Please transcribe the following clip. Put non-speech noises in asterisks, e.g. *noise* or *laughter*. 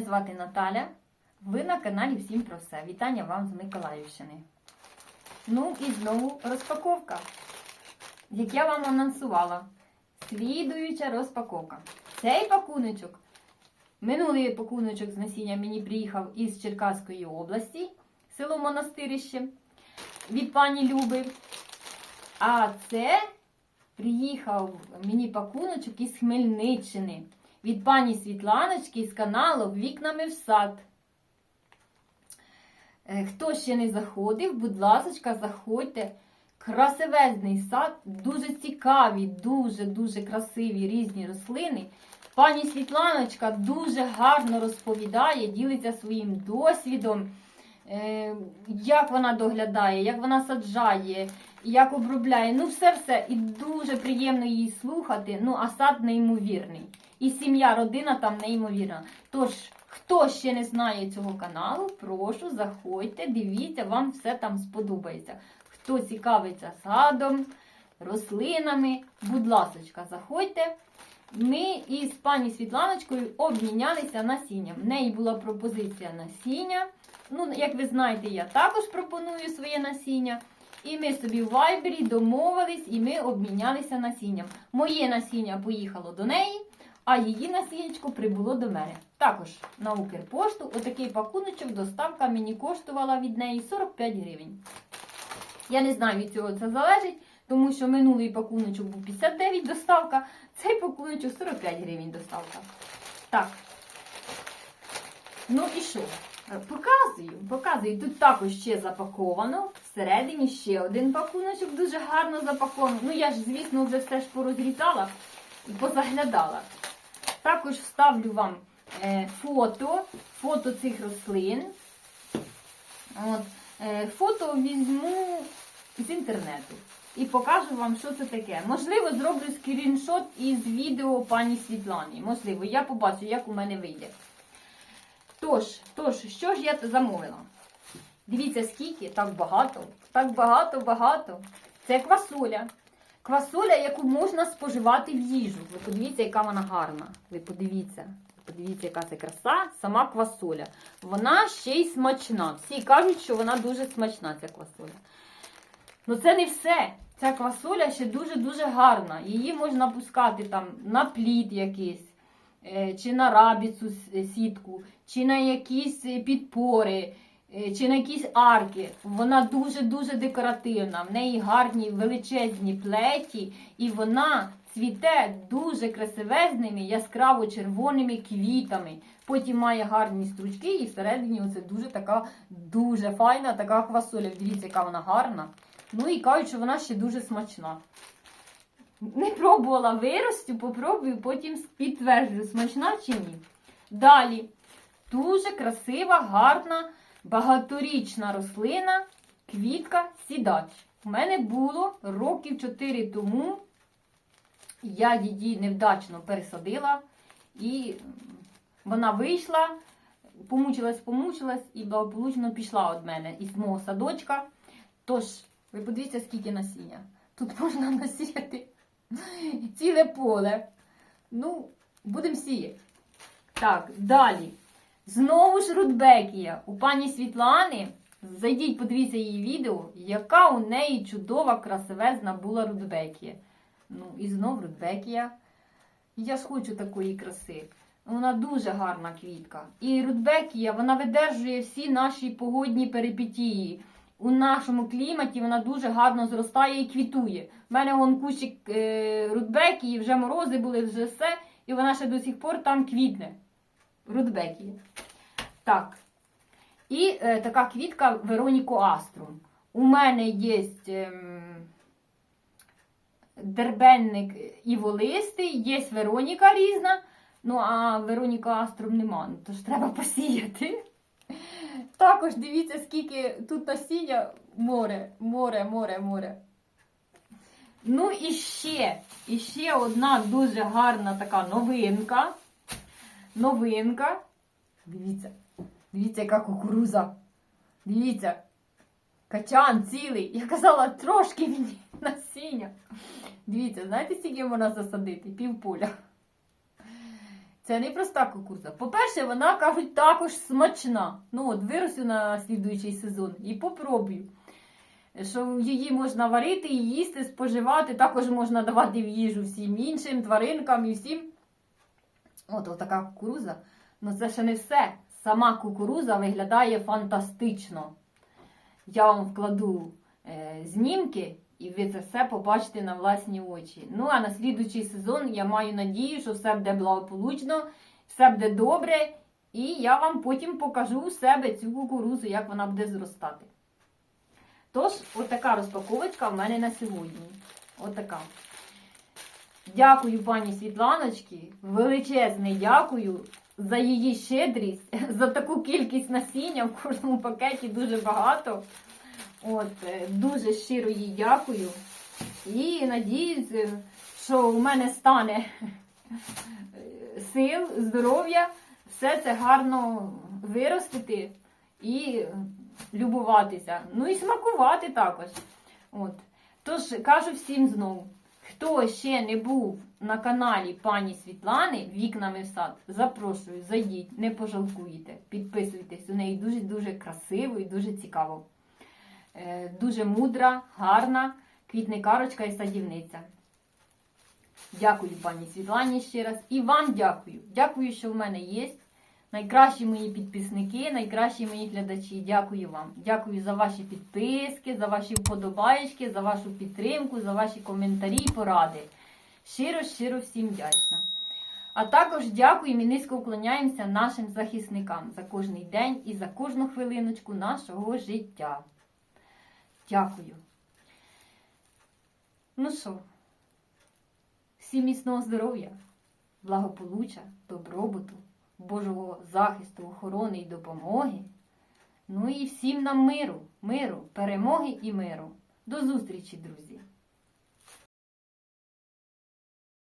Мене звати Наталя. Ви на каналі Всім про все. Вітання вам з Миколаївщини. Ну і знову розпаковка. Як я вам анонсувала, слідуюча розпаковка. Цей пакуночок, минулий пакуночок з насіння мені приїхав із Черкаської області, село Монастирище, від пані Люби. А це приїхав мені пакуночок із Хмельниччини від пані Світланочки з каналу Вікнами в сад. Е, Хто ще не заходив, будь ласка, заходьте. Красивезний сад, дуже цікаві, дуже-дуже красиві різні рослини. Пані Світланочка дуже гарно розповідає, ділиться своїм досвідом, як вона доглядає, як вона саджає, як обробляє. Ну, все-все. І дуже приємно її слухати. Ну, а сад неймовірний. І сім'я, родина там неймовірна. Тож, хто ще не знає цього каналу, прошу, заходьте, дивіться, вам все там сподобається. Хто цікавиться садом, рослинами, будь ласочка, заходьте. Ми із пані Світланочкою обмінялися насінням. В неї була пропозиція насіння. Ну, як ви знаєте, я також пропоную своє насіння. І ми собі в Вайбері домовились і ми обмінялися насінням. Моє насіння поїхало до неї, а її насіннячко прибуло до мене. Також на Укрпошту отакий пакуночок, доставка мені коштувала від неї 45 гривень. Я не знаю, від цього це залежить, тому що минулий пакуночок був 59 доставка, цей пакуночок 45 гривень доставка. Так. Ну і що? Е, Показую, показую. Тут також ще запаковано. Всередині ще один пакуночок дуже гарно запаковано. Ну, я ж, звісно, вже все ж порозрізала і позаглядала. Також вставлю вам е, фото, фото цих рослин. От, е, фото візьму з інтернету і покажу вам, що це таке. Можливо, зроблю скріншот із відео пані Світлани. Можливо, я побачу, як у мене вийде. Тож, тож, що ж я замовила? Дивіться, скільки, так багато, так багато, багато. Це квасоля. Квасоля, яку можна споживати в їжу. Ви подивіться, яка вона гарна. Ви подивіться. Подивіться, яка це краса, сама квасоля. Вона ще й смачна. Всі кажуть, що вона дуже смачна, ця квасоля. Ну це не все. Ця квасоля ще дуже-дуже гарна. Її можна пускати там на плід якийсь, е, чи на рабіцу сітку, чи на якісь підпори, е, чи на якісь арки. Вона дуже-дуже декоративна. В неї гарні величезні плеті, і вона цвіте дуже красивезними, яскраво червоними квітами. Потім має гарні стручки, і всередині оце дуже така дуже файна така квасоля. Дивіться, яка вона гарна. Ну і кажуть, що вона ще дуже смачна. Не пробувала виростю, попробую, потім підтверджую, смачна чи ні. Далі. Дуже красива, гарна, багаторічна рослина, квітка сідач. У мене було років 4 тому. Я її невдачно пересадила, і вона вийшла, помучилась, помучилась і благополучно пішла від мене із мого садочка. Тож, ви подивіться, скільки насіння. Тут можна насіяти ціле поле. Ну, будемо сіяти. Так, далі. Знову ж Рудбекія. У пані Світлани. Зайдіть, подивіться її відео, яка у неї чудова, красивезна була Рудбекія. Ну, і знов Рудбекія. Я ж хочу такої краси. Вона дуже гарна квітка. І Рудбекія, вона видержує всі наші погодні перипетії. У нашому кліматі вона дуже гарно зростає і квітує. У мене вон кущик е, Рудбекії, вже морози були, вже все, і вона ще до сих пор там квітне. Рудбекія. Так. І е, така квітка Вероніко Аструм. У мене є ем, дербенник іволистий, є Вероніка різна. Ну, а Вероніка Аструм нема, ну, тож треба посіяти. Також дивіться, скільки тут насіння море, море, море, море. Ну і ще, і ще одна дуже гарна така новинка. Новинка. Дивіться, дивіться, яка кукуруза. Дивіться. Качан цілий. Я казала, трошки мені *laughs* насіння. Дивіться, знаєте, скільки можна засадити? Півполя. Це не проста кукурудза. По-перше, вона, кажуть, також смачна. Ну от виросю на слідуючий сезон і попробую. Що її можна варити і їсти, споживати, також можна давати в їжу всім іншим тваринкам і всім. От така кукуруза. Ну це ще не все. Сама кукуруза виглядає фантастично. Я вам вкладу е, знімки, і ви це все побачите на власні очі. Ну а на слідуючий сезон я маю надію, що все буде благополучно, все буде добре, і я вам потім покажу у себе цю кукурузу, як вона буде зростати. Тож, отака розпаковочка в мене на сьогодні. Отака. Дякую пані Світланочці, величезне дякую за її щедрість, *laughs* за таку кількість насіння в кожному пакеті дуже багато. От, е, дуже щиро їй дякую. І надіюсь, е, що у мене стане е, сил, здоров'я, все це гарно виростити і любуватися. Ну і смакувати також. От. Тож кажу всім знову. Хто ще не був на каналі пані Світлани Вікнами в сад, запрошую, зайдіть, не пожалкуєте, підписуйтесь. У неї дуже-дуже красиво і дуже цікаво. Е, Дуже мудра, гарна квітникарочка і садівниця. Дякую пані Світлані ще раз. І вам дякую. Дякую, що в мене є. Найкращі мої підписники, найкращі мої глядачі. Дякую вам. Дякую за ваші підписки, за ваші вподобаєчки, за вашу підтримку, за ваші коментарі і поради. Щиро, щиро всім вдячна. А також дякуємо і низько вклоняємося нашим захисникам за кожний день і за кожну хвилиночку нашого життя. Дякую. Ну що, всім міцного здоров'я, благополуччя, добробуту. Божого захисту, охорони і допомоги. Ну і всім нам миру, миру, перемоги і миру. До зустрічі, друзі!